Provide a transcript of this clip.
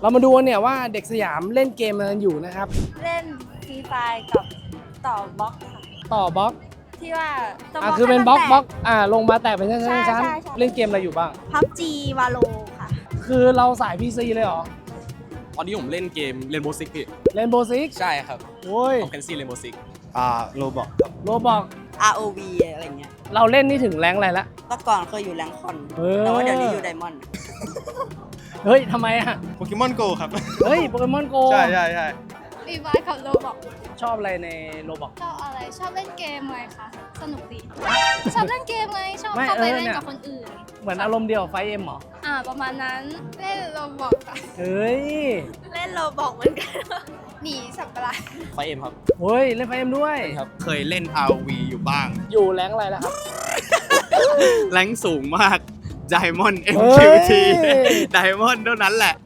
เรามาดูกันเนี่ยว่าเด็กสยามเล่นเกมอะไรกันอยู่นะครับ เล่นฟรีไฟกับต่อบล็อกค่ะ ต่อบล็อกที่ว่าตัวอะคือเป็นบล็อกให้บล็มัอกอ่าลงมาแตกเป็นชั้นใช่ๆชั้นใช่ใช่เล่นเกมอะไรอยู่บ้าง พับจีวาโลค่ะ คือเราสาย PC เลยเหรอตอนนี้ผมเล่นเกมเรนโบว์ซิกพี่ เล่นโบซิกใช่ครับโอ้ยของแคนซี่เรนโบว์ซิกอ่าโรบอกโรบอก ROV อะไรเงี้ยเราเล่นนี่ถึงแรงอะไรละ แต่ก่อนเคยอยู่แรงคอน เออ แต่ว่าเดี๋ยวนี้อยู่ไดมอนด์ เฮ้ยทำไมอะ โปเกมอนโกครับ เฮ้ยโปเกมอนโกใช่ใช่ใช่รีไวกับโรบอกชอบอะไรในโรบอกชอบอะไรชอบเล่นเกมไงคะสนุกดี ชอบเล่นเกมไงชอบไม่เข้าไปเออเล่นเนี่ยกับคนอื่น เหมือนอารมณ์เดียวไฟเอ็มหรอ อ่าประมาณนั้นเล่นโรบอกค่ะเฮ้ย เล่นโลบอกเหมือนกันหนีสับปะรดไฟเอ็มครับเฮ้ยเล่นไฟเอ็มด้วยครับ เคยเล่น ROV อยู่บ้าง อยู่แรงอะไรแล้วครับ แรงสูงมาก Diamond เฮ้ MQT ย Diamond เท่านั้นแหละ